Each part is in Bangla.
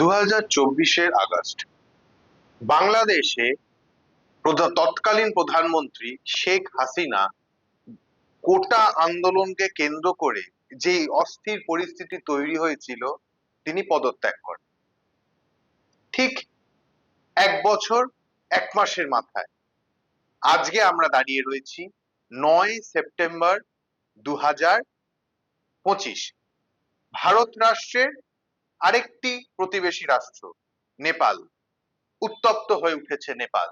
দু হাজার চব্বিশের আগস্ট। বাংলাদেশে তৎকালীন প্রধানমন্ত্রী শেখ হাসিনা কোটা আন্দোলনকে কেন্দ্র করে যে অস্থির পরিস্থিতি তৈরি হয়েছিল, তিনি পদত্যাগ করেন। ঠিক এক বছর, এক মাসের মাথায়। আজকে আমরা দাঁড়িয়ে রয়েছি নয় সেপ্টেম্বর দু পঁচিশ। ভারত রাষ্ট্রের আরেকটি প্রতিবেশী রাষ্ট্র, নেপাল। উত্তপ্ত হয়ে উঠেছে নেপাল।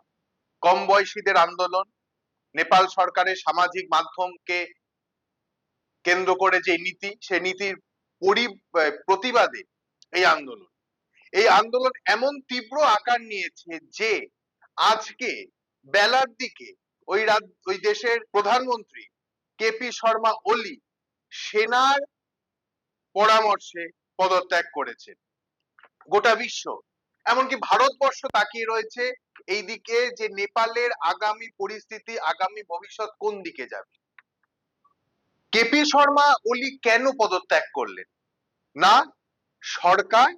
কম বয়সীদের আন্দোলন, নেপাল সরকারের সামাজিক মাধ্যমকে কেন্দ্র করে যে নীতি, সে নীতির পরি প্রতিবাদে এই আন্দোলন। এই আন্দোলন এমন তীব্র আকার নিয়েছে যে আজকে বেলার দিকে ওই ওই দেশের প্রধানমন্ত্রী কেপি শর্মা ওলি সেনার পরামর্শে পদত্যাগ করেছেন গোটা বিশ্ব। এমনকি ভারতবর্ষ তাকিয়ে রয়েছে এই দিকে যে নেপালের আগামী পরিস্থিতি, আগামী ভবিষ্যৎ কোন দিকে যাবে? কেপি শর্মা ওলি কেন পদত্যাগ করলেন? না, সরকার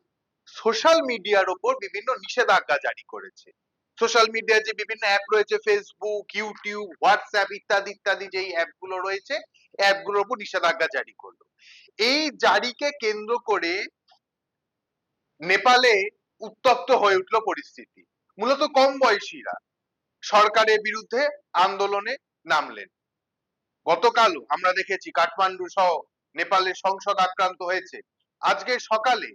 সোশ্যাল মিডিয়ার উপর বিভিন্ন নিষেধাজ্ঞা জারি করেছে। সোশ্যাল মিডিয়ার যে বিভিন্ন অ্যাপ রয়েছে ফেসবুক ইউটিউব হোয়াটসঅ্যাপ ইত্যাদি ইত্যাদি যেই অ্যাপগুলো রয়েছে অ্যাপগুলোর উপর নিষেধাজ্ঞা জারি করল। এই জারিকে কেন্দ্র করে নেপালে উত্তপ্ত হয়ে উঠল পরিস্থিতি। মূলত কম বয়সীরা সরকারের বিরুদ্ধে আন্দোলনে নামলেন। গতকালও আমরা দেখেছি কাঠমান্ডু সহ নেপালের সংসদ আক্রান্ত হয়েছে। আজকে সকালে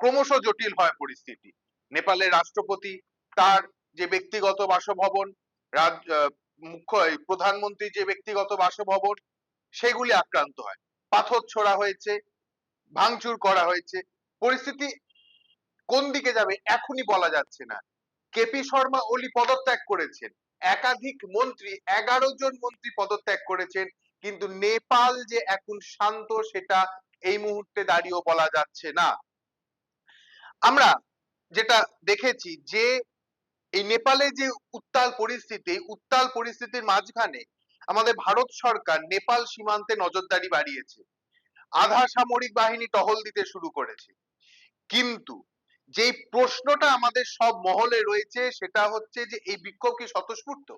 ক্রমশ জটিল হয় পরিস্থিতি। নেপালের রাষ্ট্রপতি তার যে ব্যক্তিগত বাসভবন মুখ্য প্রধানমন্ত্রী যে ব্যক্তিগত বাসভবন, সেগুলি আক্রান্ত হয়। পাথর ছোড়া হয়েছে, ভাঙচুর করা হয়েছে। পরিস্থিতি কোন দিকে যাবে এখনই বলা যাচ্ছে না। কেপি শর্মা ওলি পদত্যাগ করেছেন। একাধিক মন্ত্রী, এগারো জন মন্ত্রী পদত্যাগ করেছেন, কিন্তু নেপাল যে এখন শান্ত, সেটা এই মুহূর্তে দাঁড়িয়েও বলা যাচ্ছে না। আমরা যেটা দেখেছি যে, এই নেপালে যে উত্তাল পরিস্থিতি, উত্তাল পরিস্থিতির মাঝখানে আমাদের ভারত সরকার নেপাল সীমান্তে নজরদারি বাড়িয়েছে। আধা সামরিক বাহিনী টহল দিতে শুরু করেছে। কিন্তু যেই প্রশ্নটা আমাদের সব মহলে রয়েছে সেটা হচ্ছে যে, এই বিক্ষোভ কি স্বতঃস্ফূর্ত?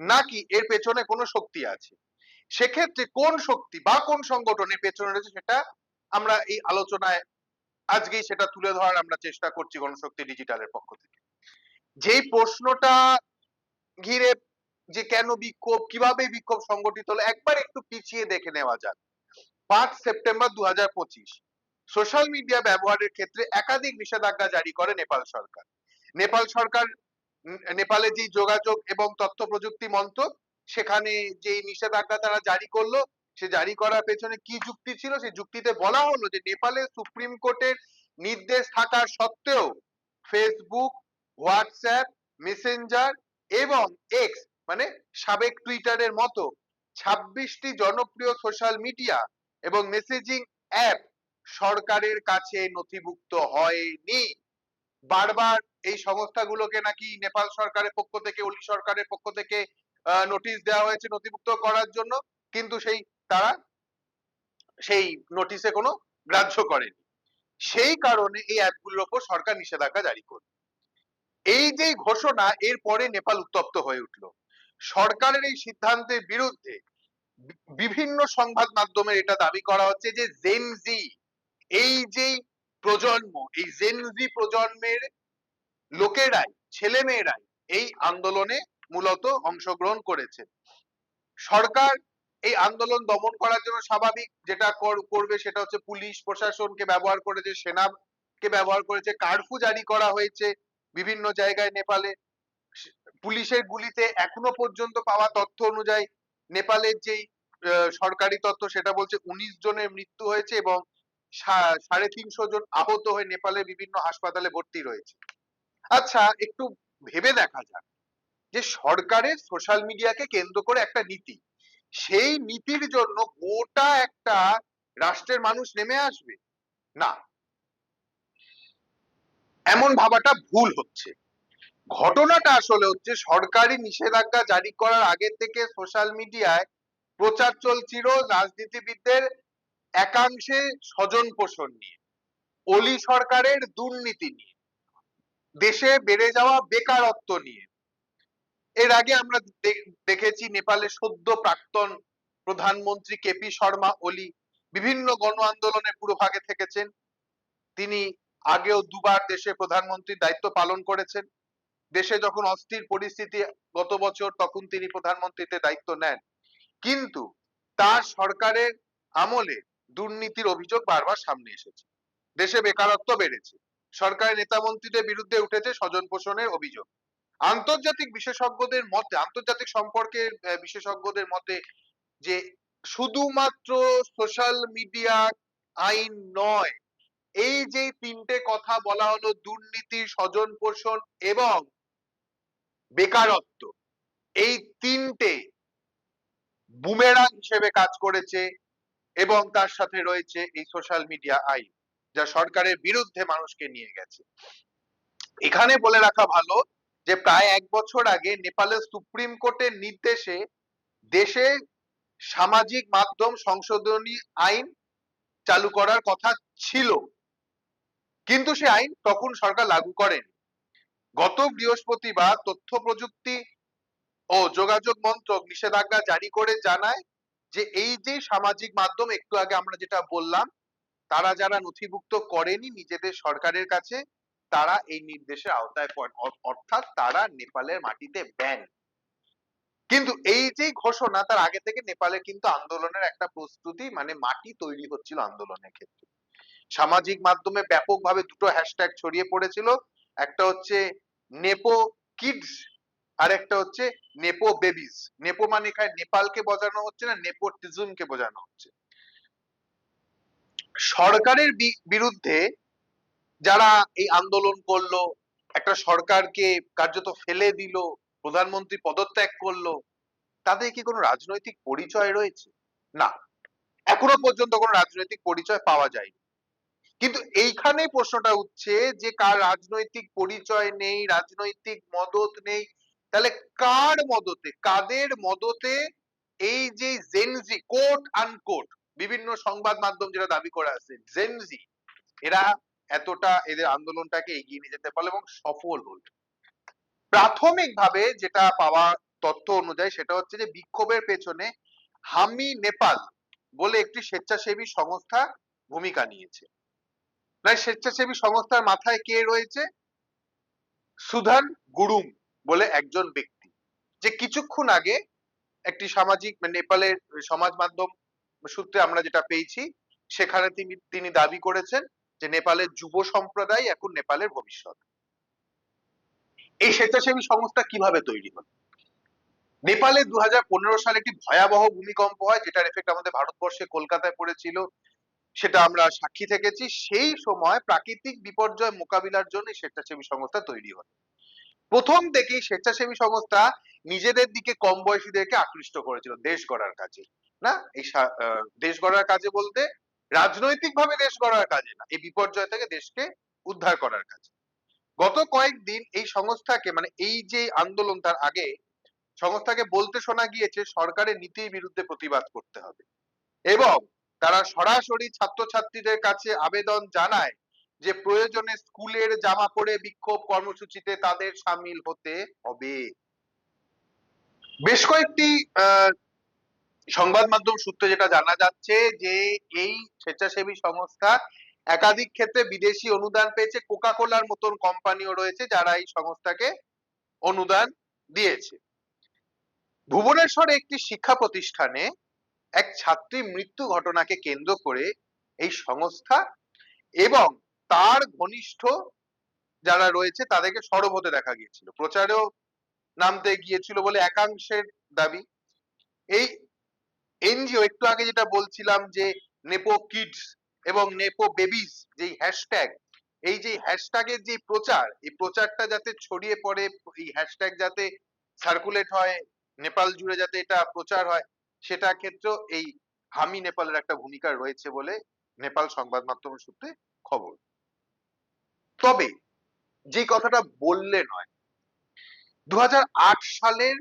নাকি এর পেছনে কোনো শক্তি আছে? সেক্ষেত্রে কোন শক্তি বা কোন সংগঠনের পেছনে রয়েছে সেটা আমরা এই আলোচনায় আজকেই সেটা তুলে ধরার আমরা চেষ্টা করছি গণশক্তি ডিজিটালের পক্ষ থেকে। যেই প্রশ্নটা ঘিরে যে কেন বিক্ষোভ, কীভাবে বিক্ষোভ সংগঠিত হলো, একবার একটু পিছিয়ে দেখে নেওয়া যাক। পাঁচ সেপ্টেম্বর পঁচিশ, সোশ্যাল মিডিয়া ব্যবহারের ক্ষেত্রে একাধিক নিষেধাজ্ঞা জারি করে নেপাল সরকার। নেপাল সরকার, নেপালে যে যোগাযোগ এবং তথ্য প্রযুক্তি মন্ত্রক, সেখানে যে নিষেধাজ্ঞা তারা জারি করল, সে জারি করার পেছনে কি যুক্তি ছিল? সেই যুক্তিতে বলা হলো যে নেপালে সুপ্রিম কোর্টের নির্দেশ থাকা সত্ত্বেও ফেসবুক হোয়াটসঅ্যাপ মেসেঞ্জার এবং এক্স মানে সাবেক টুইটারের মতো ছাব্বিশটি জনপ্রিয় সোশ্যাল মিডিয়া এবং মেসেজিং অ্যাপ সরকারের কাছে নথিভুক্ত হয়নি। বারবার এই সংস্থাগুলোকে নাকি নেপাল সরকারের পক্ষ থেকে, ওলি সরকারের পক্ষ থেকে নোটিশ দেওয়া হয়েছে নথিভুক্ত করার জন্য, কিন্তু সেই, তারা সেই নোটিশে কোনো গ্রাহ্য করেনি। সেই কারণে এই অ্যাপগুলোর ওপর সরকার নিষেধাজ্ঞা জারি করল এই যে ঘোষণা এরপরে নেপাল উত্তপ্ত হয়ে উঠল। সরকারের এই সিদ্ধান্তের বিরুদ্ধে বিভিন্ন সংবাদ মাধ্যমে এটা দাবি করা হচ্ছে যে জেনজি এই যে প্রজন্ম, এই জেনজি প্রজন্মের লোকেরাই ছেলে মেয়েরাই এই আন্দোলনে মূলত অংশগ্রহণ করেছে। সরকার এই আন্দোলন দমন করার জন্য স্বাভাবিক যেটা কর- করবে সেটা হচ্ছে পুলিশ প্রশাসনকে ব্যবহার করেছে, সেনা কে ব্যবহার করেছে কারফিউ জারি করা হয়েছে বিভিন্ন জায়গায় নেপালে পুলিশের গুলিতে এখনও পর্যন্ত পাওয়া তথ্য অনুযায়ী নেপালের যেই সরকারি তথ্য সেটা বলছে উনিশ জনের মৃত্যু হয়েছে এবং সাড়ে তিনশো জন আহত হয়ে নেপালের বিভিন্ন হাসপাতালে ভর্তি রয়েছে। আচ্ছা একটু ভেবে দেখা যাক যে সরকারের সোশ্যাল মিডিয়াকে কেন্দ্র করে একটা নীতি। সেই নীতির জন্য গোটা একটা রাষ্ট্রের মানুষ নেমে আসবে? না। এমন ভাবাটা ভুল হচ্ছে। ঘটনাটা আসলে হচ্ছে সরকারি নিষেধাজ্ঞা জারি করার আগে থেকে সোশ্যাল মিডিয়ায় প্রচার চলছিল রাজনীতিবিদদের একাংশে স্বজন পোষণ নিয়ে, অলি সরকারের দুর্নীতি নিয়ে, দেশে বেড়ে যাওয়া বেকারত্ব নিয়ে। এর আগে আমরা দেখেছি নেপালের সদ্য প্রাক্তন প্রধানমন্ত্রী কেপি শর্মা ওলি বিভিন্ন গণ আন্দোলনে পুরোভাগে থেকেছেন। তিনি আগেও দুবার দেশে প্রধানমন্ত্রীর দায়িত্ব পালন করেছেন। দেশে যখন অস্থির পরিস্থিতি গত বছর, তখন তিনি প্রধানমন্ত্রীতে দায়িত্ব নেন। কিন্তু তার সরকারের আমলে দুর্নীতির অভিযোগ বারবার সামনে এসেছে। দেশে বেকারত্ব বেড়েছে। সরকারের নেতা মন্ত্রীদের বিরুদ্ধে উঠেছে স্বজন পোষণের অভিযোগ। আন্তর্জাতিক বিশেষজ্ঞদের মতে, আন্তর্জাতিক সম্পর্কের বিশেষজ্ঞদের মতে যে শুধুমাত্র সোশ্যাল মিডিয়া আইন নয় এই যে তিনটে কথা বলা হলো, দুর্নীতি স্বজন পোষণ এবং বেকারত্ব, এই তিনটে বুমেরাং হিসেবে কাজ করেছে এবং তার সাথে রয়েছে এই সোশ্যাল মিডিয়া আইন, যা সরকারের বিরুদ্ধে মানুষকে নিয়ে গেছে। এখানে বলে রাখা ভালো যে, প্রায় এক বছর আগে নেপালের সুপ্রিম কোর্টের নির্দেশে দেশে সামাজিক মাধ্যম সংশোধনী আইন চালু করার কথা ছিল। কিন্তু সে আইন তখন সরকার লাগু করেন। গত বৃহস্পতিবার তথ্য প্রযুক্তি ও যোগাযোগ মন্ত্রক নিষেধাজ্ঞা জারি করে জানায় যে এই যে সামাজিক মাধ্যম, একটু আগে আমরা যেটা বললাম, তারা যারা নথিভুক্ত করেনি নিজেদের সরকারের কাছে, তারা এই নির্দেশের আওতায় পড়ে অর্থাৎ তারা নেপালের মাটিতে ব্যান। কিন্তু এই যে ঘোষণা, তার আগে থেকে নেপালে কিন্তু আন্দোলনের একটা প্রস্তুতি মানে মাটি তৈরি হচ্ছিল আন্দোলনের ক্ষেত্রে। সামাজিক মাধ্যমে ব্যাপকভাবে দুটো হ্যাশট্যাগ ছড়িয়ে পড়েছিল। একটা হচ্ছে নেপো কিডস আর একটা হচ্ছে নেপো বেবিস নেপো মানে এখানে নেপালকে বোঝানো হচ্ছে না, নেপোটিজমকে বোঝানো হচ্ছে। সরকারের বিরুদ্ধে যারা এই আন্দোলন করল, একটা সরকারকে কার্যত ফেলে দিল, প্রধানমন্ত্রী পদত্যাগ করল, তাদের কি কোনো রাজনৈতিক পরিচয় রয়েছে? না। এখনও পর্যন্ত কোনো রাজনৈতিক পরিচয় পাওয়া যায়নি। কিন্তু এইখানে প্রশ্নটা উঠছে যে কার রাজনৈতিক পরিচয় নেই, রাজনৈতিক মদত নেই, তাহলে কার মদতে, কাদের মদতে এই যে জেনজি কোট আনকোট বিভিন্ন সংবাদ মাধ্যম যেটা দাবি করে আছে জেনজি এরা এতটা এদের আন্দোলনটাকে এগিয়ে নিয়ে যেতে পারল এবং সফল হলো। প্রাথমিকভাবে যেটা পাওয়া তথ্য অনুযায়ী সেটা হচ্ছে যে বিক্ষোভের পেছনে হামি নেপাল বলে একটি স্বেচ্ছাসেবী সংস্থা ভূমিকা নিয়েছে। প্রায় স্বেচ্ছাসেবী সংস্থার মাথায় কে রয়েছে? সুধান গুরুং বলে একজন ব্যক্তি, যে কিছুক্ষণ আগে একটি সামাজিক মানে নেপালের সমাজ মাধ্যম সূত্রে আমরা যেটা পেয়েছি, সেখানে তিনি তিনি দাবি করেছেন যে নেপালের যুব সম্প্রদায় এখন নেপালের ভবিষ্যৎ। এই স্বেচ্ছাসেবী সংস্থা কীভাবে তৈরি হলো? নেপালে দু সালে একটি ভয়াবহ ভূমিকম্প হয়, যেটার এফেক্ট আমাদের ভারতবর্ষে কলকাতায় পড়েছিল। সেটা আমরা সাক্ষী থেকেছি। সেই সময় প্রাকৃতিক বিপর্যয় মোকাবিলার জন্য স্বেচ্ছাসেবী সংস্থা তৈরি হয় প্রথম থেকেই স্বেচ্ছাসেবী সংস্থা নিজেদের দিকে কম বয়সীদেরকে আকৃষ্ট করেছিল দেশ গড়ার কাজে। না? এই দেশ গড়ার কাজে বলতে রাজনৈতিক ভাবে দেশ গড়ার কাজে না, এই বিপর্যয় থেকে দেশকে উদ্ধার করার কাজে। গত কয়েকদিন এই সংস্থাকে মানে এই যে আন্দোলন তার আগে, সংস্থাকে বলতে শোনা গিয়েছে, সরকারের নীতির বিরুদ্ধে প্রতিবাদ করতে হবে। এবং তারা সরাসরি ছাত্রছাত্রীদের কাছে আবেদন জানায় যে প্রয়োজনে স্কুলের জামা পরে বিক্ষোভ কর্মসূচিতে তাদের সামিল হতে হবে। বেশ কয়েকটি সংবাদ মাধ্যম সূত্রে যেটা জানা যাচ্ছে যে এই স্বেচ্ছাসেবী সংস্থা একাধিক ক্ষেত্রে বিদেশি অনুদান পেয়েছে কোকা কোলার মতন কোম্পানিও রয়েছে যারা এই সংস্থাকে অনুদান দিয়েছে। ভুবনেশ্বরে একটি শিক্ষা প্রতিষ্ঠানে এক ছাত্রী মৃত্যু ঘটনাকে কেন্দ্র করে এই সংস্থা এবং তার ঘনিষ্ঠ যারা রয়েছে তাদেরকে সরব হতে দেখা গিয়েছিল। প্রচারেও নামতে গিয়েছিল বলে একাংশের দাবি। এই এনজিও একটু আগে যেটা বলছিলাম যে নেপো কিডস এবং নেপো বেবিস যে হ্যাশট্যাগ, এই যে হ্যাশট্যাগের যে প্রচার, এই প্রচারটা যাতে ছড়িয়ে পড়ে, এই হ্যাশট্যাগ যাতে সার্কুলেট হয়, নেপাল জুড়ে যাতে এটা প্রচার হয় সেটা ক্ষেত্রেও এই হামি নেপালের একটা ভূমিকা রয়েছে বলে নেপাল সংবাদ মাধ্যম সূত্রে খবর। তবে যে কথাটা বললে নয় দু সালের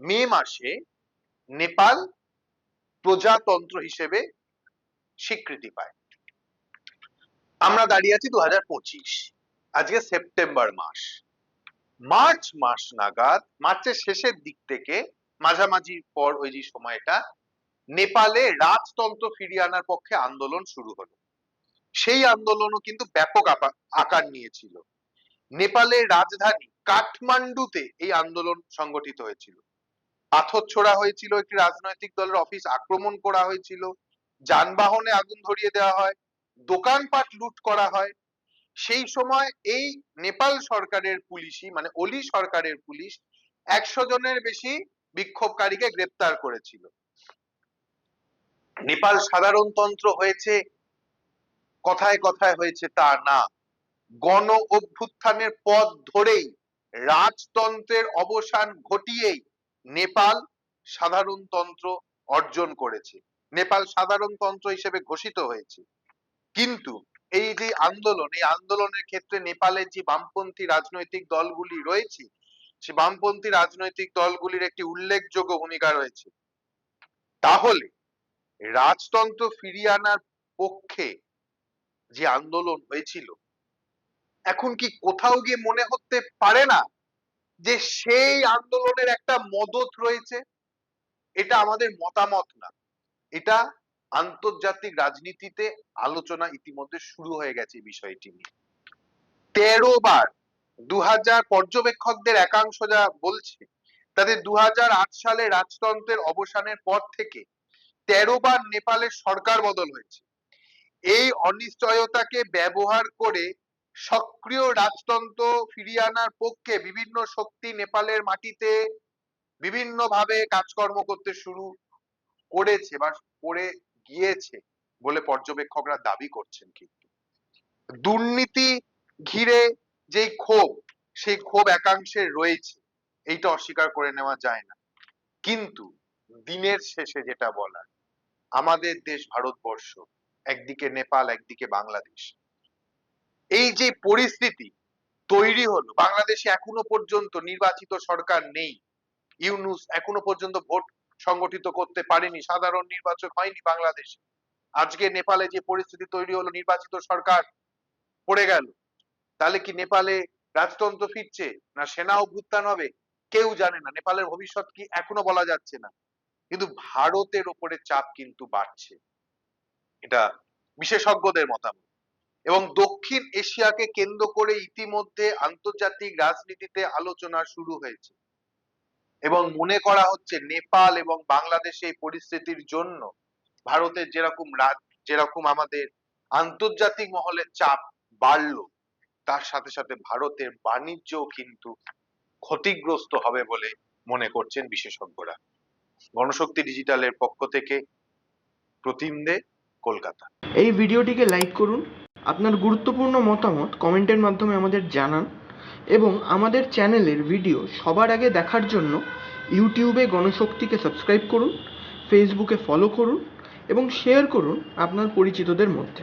মে মাসে নেপাল প্রজাতন্ত্র হিসেবে স্বীকৃতি পায়। আমরা দাঁড়িয়ে আছি দু আজকে সেপ্টেম্বর মাস। মার্চ মাস নাগাদ, মার্চের শেষের দিক থেকে মাঝামাঝি পর ওই যে সময়টা, নেপালে রাজতন্ত্র ফিরিয়ে আনার পক্ষে আন্দোলন শুরু হলো। সেই আন্দোলনও কিন্তু ব্যাপক আকার নিয়েছিল। নেপালের রাজধানী কাঠমান্ডুতে এই আন্দোলন সংগঠিত হয়েছিল। পাথর ছোড়া হয়েছিল একটি রাজনৈতিক দলের অফিস, আক্রমণ করা হয়েছিল, যানবাহনে আগুন ধরিয়ে দেওয়া হয়, দোকানপাট লুট করা হয়। সেই সময় এই নেপাল সরকারের পুলিশই মানে অলি সরকারের পুলিশ একশো জনের বেশি বিক্ষোভকারীকে গ্রেপ্তার করেছিল। নেপাল সাধারণতন্ত্র হয়েছে, কথায় কথায় হয়েছে তা না। গণ অভ্যুত্থানের পথ ধরেই, রাজতন্ত্রের অবসান ঘটিয়েই নেপাল সাধারণতন্ত্র অর্জন করেছে। নেপাল সাধারণতন্ত্র হিসেবে ঘোষিত হয়েছে। কিন্তু এই যে আন্দোলন, এই আন্দোলনের ক্ষেত্রে নেপালের যে বামপন্থী রাজনৈতিক দলগুলি রয়েছে বামপন্থী রাজনৈতিক দলগুলির একটি উল্লেখযোগ্য ভূমিকা রয়েছে। তাহলে রাজতন্ত্র ফিরিয়ে আনার পক্ষে যে আন্দোলন হয়েছিল, এখন কি কোথাও গিয়ে মনে হতে পারে না যে সেই আন্দোলনের একটা মদত রয়েছে? এটা আমাদের মতামত না। এটা আন্তর্জাতিক রাজনীতিতে আলোচনা ইতিমধ্যে শুরু হয়ে গেছে বিষয়টি নিয়ে। তেরো বার দু হাজার পর্যবেক্ষকদের একাংশ যা বলছে তাদের দু আট সালে রাজতন্ত্রের অবসানের পর থেকে তেরো বার নেপালের সরকার বদল হয়েছে। এই অনিশ্চয়তাকে ব্যবহার করে সক্রিয় রাজতন্ত্র ফিরিয়ে আনার পক্ষে বিভিন্ন শক্তি নেপালের মাটিতে বিভিন্ন ভাবে কাজকর্ম করতে শুরু করেছে বা করে গিয়েছে বলে পর্যবেক্ষকরা দাবি করছেন কিন্তু। দুর্নীতি ঘিরে যেই ক্ষোভ, সেই ক্ষোভ একাংশের রয়েছে, এইটা অস্বীকার করে নেওয়া যায় না। কিন্তু দিনের শেষে যেটা বলার, আমাদের দেশ ভারতবর্ষ, একদিকে নেপাল, একদিকে বাংলাদেশ। এই যে পরিস্থিতি তৈরি হলো, বাংলাদেশে এখনও পর্যন্ত নির্বাচিত সরকার নেই। ইউনুস এখনও পর্যন্ত ভোট সংগঠিত করতে পারেনি, সাধারণ নির্বাচন হয়নি বাংলাদেশে। আজকে নেপালে যে পরিস্থিতি তৈরি হলো, নির্বাচিত সরকার পড়ে গেল। তাহলে কি নেপালে রাজতন্ত্র ফিরছে? না সেনা অভ্যুত্থান হবে? কেউ জানে না। নেপালের ভবিষ্যৎ কি এখনও বলা যাচ্ছে না। কিন্তু ভারতের ওপরে চাপ কিন্তু বাড়ছে। এটা বিশেষজ্ঞদের মতামত। এবং দক্ষিণ এশিয়াকে কেন্দ্র করে ইতিমধ্যে আন্তর্জাতিক রাজনীতিতে আলোচনা শুরু হয়েছে। এবং মনে করা হচ্ছে নেপাল এবং বাংলাদেশে এই পরিস্থিতির জন্য ভারতের যেরকম রাজ যেরকম আমাদের আন্তর্জাতিক মহলে চাপ বাড়লো তার সাথে সাথে ভারতের বাণিজ্য কিন্তু ক্ষতিগ্রস্ত হবে বলে মনে করছেন বিশেষজ্ঞরা। গণশক্তি ডিজিটালের পক্ষ থেকে প্রতিম দে, কলকাতা। এই ভিডিওটিকে লাইক করুন, আপনার গুরুত্বপূর্ণ মতামত কমেন্টের মাধ্যমে আমাদের জানান এবং আমাদের চ্যানেলের ভিডিও সবার আগে দেখার জন্য ইউটিউবে গণশক্তিকে সাবস্ক্রাইব করুন, ফেসবুকে ফলো করুন এবং শেয়ার করুন আপনার পরিচিতদের মধ্যে।